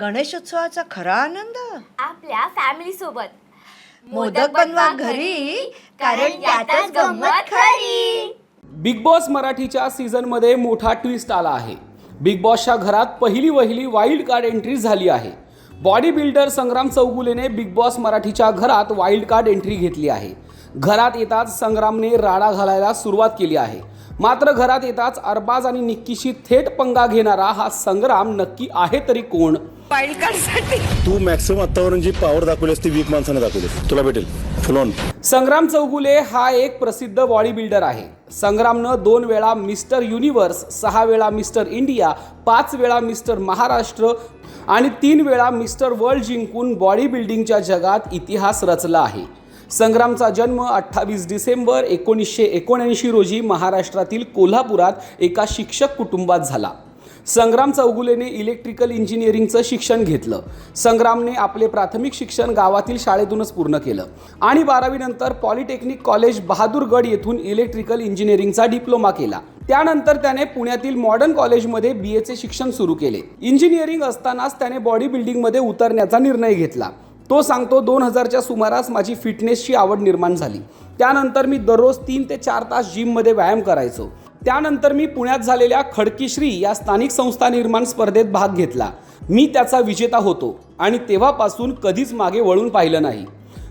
गणेशोत्सवाचा खरा आनंद? आपल्या फॅमिली सोबत. मोदक बनवा घरी कारण त्यातच गंमत खरी. बिग बॉस मराठीच्या सीझनमध्ये मोठा ट्विस्ट आला आहे. बिग बॉसच्या घरात पहिली वहिली वाईल्ड कार्ड एंट्री झाली आहे. बॉडी बिल्डर संग्राम चौगुलेने बिग बॉस मराठीच्या घरात वाईल्ड कार्ड एंट्री घेतली आहे. घरात येताच संग्रामने राडा घालायला सुरुवात केली आहे. मात्र घरात येताच अरबाज आणि निक्कीशी थेट पंगा घेणारा हा संग्राम नक्की आहे तरी कोण? तू मॅक्सिमम आत्तावरून जी पॉवर दाखवलीस ती वीक माणसाने दाखवलीस तुला भेटेल. फुल ऑन संग्राम चौगुले हा एक प्रसिद्ध बॉडी बिल्डर आहे. संग्रामनं दोन वेळा मिस्टर युनिव्हर्स सहा वेळा मिस्टर इंडिया पाच वेळा मिस्टर महाराष्ट्र आणि तीन वेळा मिस्टर वर्ल्ड जिंकून बॉडी बिल्डिंगच्या जगात इतिहास रचला आहे. संग्रामचा जन्म अठ्ठावीस डिसेंबर एकोणीसशे एकोणऐंशी रोजी महाराष्ट्रातील कोल्हापुरात एका शिक्षक कुटुंबात झाला. संग्राम चौगुलेने इलेक्ट्रिकल इंजिनिअरिंगचं शिक्षण घेतलं. संग्रामने आपले प्राथमिक शिक्षण गावातील शाळेतूनच पूर्ण केलं. आणि बारावीनंतर पॉलिटेक्निक कॉलेज बहादूरगड येथून इलेक्ट्रिकल इंजिनिअरिंगचा डिप्लोमा केला. त्यानंतर त्याने पुण्यातील मॉडर्न कॉलेजमध्ये बी एचे शिक्षण सुरू केले. इंजिनिअरिंग असतानाच त्याने बॉडी बिल्डिंगमध्ये उतरण्याचा निर्णय घेतला. तो सांगतो दोन हजारच्या सुमारास माझी फिटनेसची आवड निर्माण झाली. त्यानंतर मी दररोज तीन ते चार तास जिममध्ये व्यायाम करायचो. त्यानंतर मी पुण्यात झालेल्या खडकीश्री या स्थानिक संस्था निर्माण स्पर्धेत भाग घेतला. मी त्याचा विजेता होतो आणि तेव्हापासून कधीच मागे वळून पाहिलं नाही.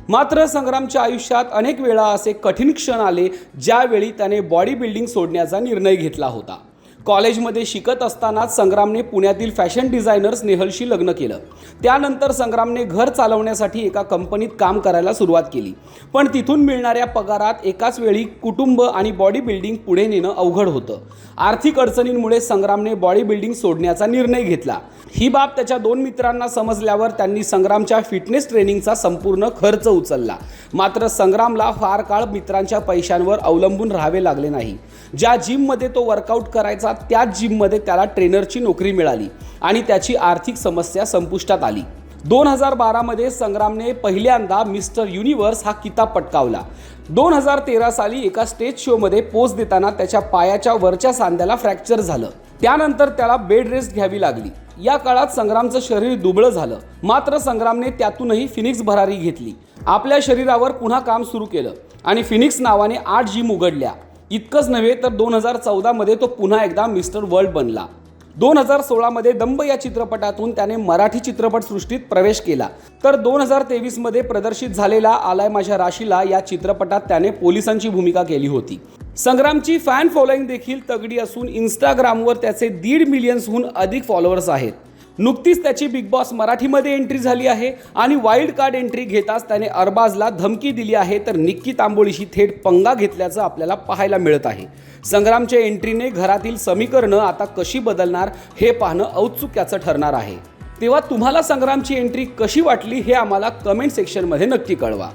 मात्र संग्रामच्या आयुष्यात अनेक वेळा असे कठीण क्षण आले ज्यावेळी त्याने बॉडी बिल्डिंग सोडण्याचा निर्णय घेतला होता. कॉलेजमध्ये शिकत असतानाच संग्रामने पुण्यातील फॅशन डिझायनर्स नेहलशी लग्न केलं. त्यानंतर संग्रामने घर चालवण्यासाठी एका कंपनीत काम करायला सुरुवात केली. पण तिथून मिळणाऱ्या पगारात एकाच वेळी कुटुंब आणि बॉडी बिल्डिंग पुढे नेणं अवघड होतं. आर्थिक अडचणींमुळे संग्रामने बॉडी बिल्डिंग सोडण्याचा निर्णय घेतला. ही बाब त्याच्या दोन मित्रांना समजल्यावर त्यांनी संग्रामच्या फिटनेस ट्रेनिंगचा संपूर्ण खर्च उचलला. मात्र संग्रामला फार काळ मित्रांच्या पैशांवर अवलंबून राहावे लागले नाही. ज्या जिममध्ये तो वर्कआउट करायचा त्याच जिममध्ये त्याला ट्रेनरची नोकरी मिळाली आणि त्याची आर्थिक समस्या संपुष्टात आली. दोन हजार बारामध्ये संग्रामने पहिल्यांदा मिस्टर युनिव्हर्स हा किताब पटकावला. दोन हजार तेरा साली एका स्टेज शोमध्ये पोच देताना त्याच्या पायाच्या वरच्या सांध्याला फ्रॅक्चर झालं. त्यानंतर त्याला बेड रेस्ट घ्यावी लागली. या काळात संग्रामचं शरीर दुबळं झालं. मात्र संग्रामने त्यातूनही फिनिक्स भरारी घेतली. आपल्या शरीरावर पुन्हा काम सुरू केलं आणि फिनिक्स नावाने आठ जिम उघडल्या. इतकंच नव्हे तर दोन हजार चौदामध्ये तो पुन्हा एकदा मिस्टर वर्ल्ड बनला. दोन हजार सोळामध्ये दंब या चित्रपटातून त्याने मराठी चित्रपटसृष्टीत प्रवेश केला. तर दोन हजार तेवीसमध्ये प्रदर्शित झालेला आलाय माझ्या राशीला या चित्रपटात त्याने पोलिसांची भूमिका केली होती. संग्रामची फॅन फॉलोईंग देखील तगडी असून इंस्टाग्रामवर त्याचे दीड मिलियन्सहून अधिक फॉलोअर्स आहेत. नुकतीच त्याची बिग बॉस मराठीमध्ये एंट्री झाली आहे आणि वाईल्ड कार्ड एंट्री घेताच त्याने अरबाजला धमकी दिली आहे. तर निक्की तांबोळीशी थेट पंगा घेतल्याचं आपल्याला पाहायला मिळत आहे. संग्रामच्या एंट्रीने घरातील समीकरणं आता कशी बदलणार हे पाहणं औत्सुक्याचं ठरणार आहे. तेव्हा तुम्हाला संग्रामची एंट्री कशी वाटली हे आम्हाला कमेंट सेक्शनमध्ये नक्की कळवा.